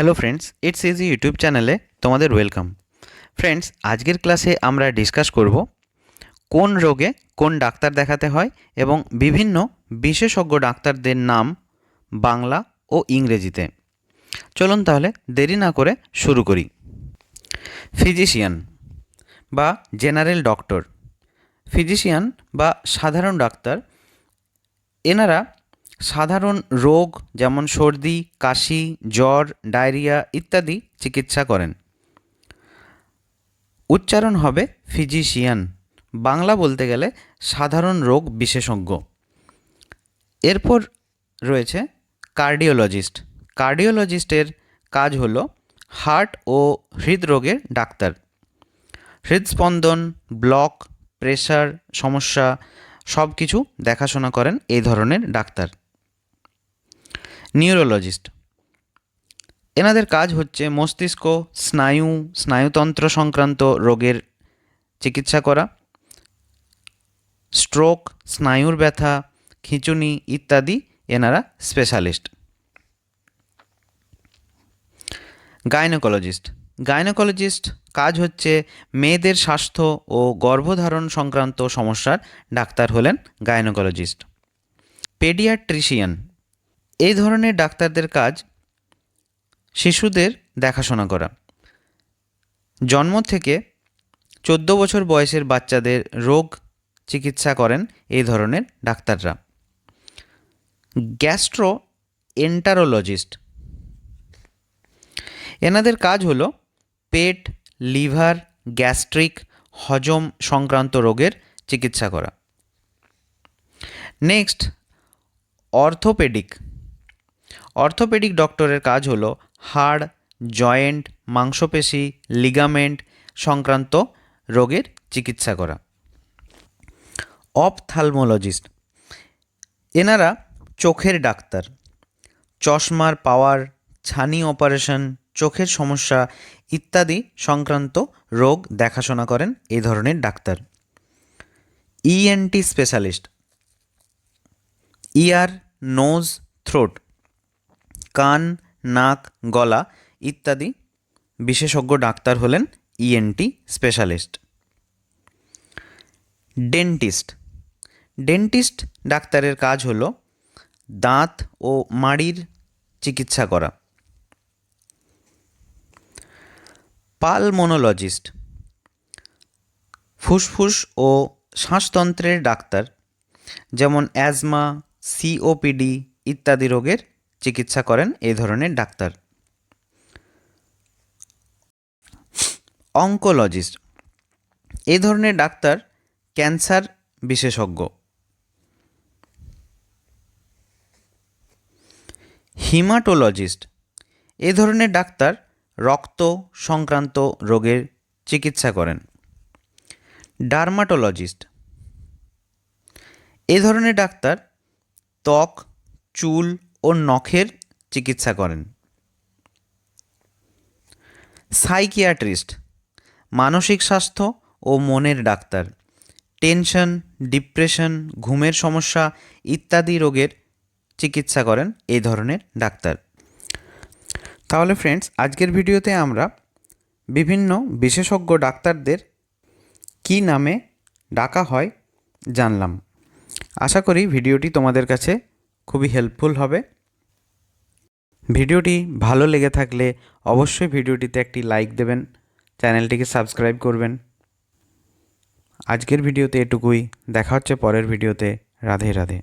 Hello friends it's easy YouTube চ্যানেলে তোমাদের welcome. Friends, আজকের ক্লাসে আমরা ডিসকাস করব কোন রোগে কোন ডাক্তার দেখাতে হয় এবং বিভিন্ন বিশেষজ্ঞ ডাক্তারদের নাম বাংলা ও ইংরেজিতে। চলুন তাহলে দেরি না করে শুরু করি। ফিজিশিয়ান বা জেনারেল ডক্টর। ফিজিশিয়ান বা সাধারণ ডাক্তার, এনারা সাধারণ রোগ যেমন সর্দি, কাশি, জ্বর, ডায়রিয়া ইত্যাদি চিকিৎসা করেন। উচ্চারণ হবে ফিজিশিয়ান। বাংলা বলতে গেলে সাধারণ রোগ বিশেষজ্ঞ। এরপর রয়েছে কার্ডিওলজিস্ট। কার্ডিওলজিস্টের কাজ হল হার্ট ও হৃদরোগের ডাক্তার। হৃদস্পন্দন, ব্লক প্রেশার সমস্যা সব কিছু দেখাশোনা করেন এই ধরনের ডাক্তার। নিউরোলজিস্ট। এনাদের কাজ হচ্ছে মস্তিষ্ক, স্নায়ু, স্নায়ুতন্ত্র সংক্রান্ত রোগের চিকিৎসা করা, স্ট্রোক, স্নায়ুর ব্যথা, খিঁচুনি ইত্যাদি এনারা স্পেশালিস্ট। গাইনোকোলজিস্ট। গাইনোকোলজিস্ট কাজ হচ্ছে মেয়েদের স্বাস্থ্য ও গর্ভধারণ সংক্রান্ত সমস্যার ডাক্তার হলেন গাইনোকোলজিস্ট। পেডিয়াট্রিশিয়ান এই ধরনের ডাক্তারদের কাজ শিশুদের দেখাশোনা করা। জন্ম থেকে চোদ্দ বছর বয়সের বাচ্চাদের রোগ চিকিৎসা করেন এই ধরনের ডাক্তাররা। গ্যাস্ট্রো এন্টারোলজিস্ট এনাদের কাজ হলো পেট, লিভার, গ্যাস্ট্রিক, হজম সংক্রান্ত রোগের চিকিৎসা করা। Next, orthopaedic. অর্থোপেডিক ডক্টরের কাজ হলো হাড়, জয়েন্ট, মাংসপেশি, লিগামেন্ট সংক্রান্ত রোগের চিকিৎসা করা। অপথালমোলজিস্ট। এনারা চোখের ডাক্তার। চশমার পাওয়ার, ছানি অপারেশন, চোখের সমস্যা ইত্যাদি সংক্রান্ত রোগ দেখাশোনা করেন এ ধরনের doctor. ENT specialist ear nose throat কান, নাক, গলা ইত্যাদি বিশেষজ্ঞ ডাক্তার হলেন ইএনটি স্পেশালিস্ট ডেন্টিস্ট ডেন্টিস্ট ডাক্তারের কাজ হলো দাঁত ও মাড়ির চিকিৎসা করা। পালমোনোলজিস্ট ফুসফুস ও শ্বাসতন্ত্রের ডাক্তার, যেমন অ্যাজমা সিওপিডি ইত্যাদি রোগের চিকিৎসা করেন এই ধরনের ডাক্তার। অঙ্কোলজিস্ট। এই ধরনের ডাক্তার ক্যান্সার বিশেষজ্ঞ। হিমাটোলজিস্ট। এ ধরনের ডাক্তার রক্ত সংক্রান্ত রোগের চিকিৎসা করেন। ডার্মাটোলজিস্ট। এ ধরনের ডাক্তার ত্বক, চুল ও নখের চিকিৎসা করেন। সাইকিয়াট্রিস্ট, মানসিক স্বাস্থ্য ও মনের ডাক্তার, টেনশন, ডিপ্রেশন, ঘুমের সমস্যা ইত্যাদি রোগের চিকিৎসা করেন এই ধরনের ডাক্তার। তাহলে ফ্রেন্ডস আজকের ভিডিওতে আমরা বিভিন্ন বিশেষজ্ঞ ডাক্তারদের কি নামে ডাকা হয় জানলাম। আশা করি ভিডিওটি তোমাদের কাছে খুবই হেল্পফুল হবে। ভিডিওটি ভালো লেগে থাকলে অবশ্যই ভিডিওটিতে একটি লাইক দেবেন, চ্যানেলটিকে সাবস্ক্রাইব করবেন। আজকের ভিডিওতে এটুকুই, দেখা হচ্ছে পরের ভিডিওতে। রাধে রাধে।